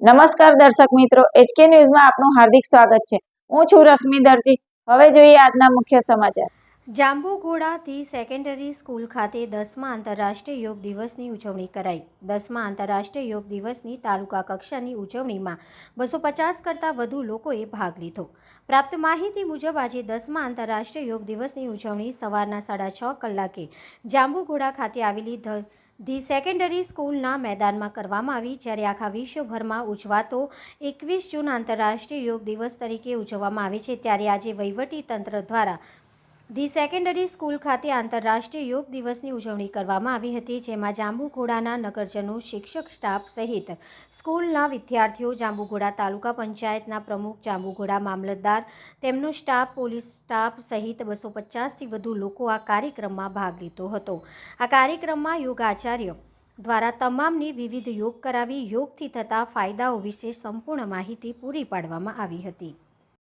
નમસ્કાર દર્શક મિત્રો એચકે ન્યૂઝમાં આપનું હાર્દિક સ્વાગત છે. હું છું રશ્મિ દરજી. હવે જોઈએ આજના મુખ્ય સમાચાર. જાંબુઘોડાથી સેકન્ડરી સ્કૂલ ખાતે દસમા આંતરરાષ્ટ્રીય યોગ દિવસની ઉજવણી કરાઈ. દસમા આંતરરાષ્ટ્રીય યોગ દિવસની તાલુકા કક્ષાની ઉજવણીમાં બસો પચાસ કરતાં વધુ લોકોએ ભાગ લીધો. પ્રાપ્ત માહિતી મુજબ આજે દસમા આંતરરાષ્ટ્રીય યોગ દિવસની ઉજવણી સવારના સાડા છ કલાકે જાંબુઘોડા ખાતે આવેલી ધ ધી સેકન્ડરી સ્કૂલના મેદાનમાં કરવામાં આવી, જ્યારે આખા વિશ્વભરમાં ઉજવાતો એકવીસ જૂન આંતરરાષ્ટ્રીય યોગ દિવસ તરીકે ઉજવવામાં આવે છે. ત્યારે આજે વહીવટી તંત્ર દ્વારા ધી સેકન્ડરી સ્કૂલ ખાતે આંતરરાષ્ટ્રીય યોગ દિવસની ઉજવણી કરવામાં આવી હતી, જેમાં જાંબુઘોડાના નગરજનો, શિક્ષક, સ્ટાફ સહિત સ્કૂલના વિદ્યાર્થીઓ, જાંબુઘોડા તાલુકા પંચાયતના પ્રમુખ, જાંબુઘોડા મામલતદાર, તેમનો સ્ટાફ, પોલીસ સ્ટાફ સહિત બસો પચાસથી વધુ લોકો આ કાર્યક્રમમાં ભાગ લીધો હતો. આ કાર્યક્રમમાં યોગ આચાર્ય દ્વારા તમામની વિવિધ યોગ કરાવી, યોગથી થતા ફાયદાઓ વિશે સંપૂર્ણ માહિતી પૂરી પાડવામાં આવી હતી.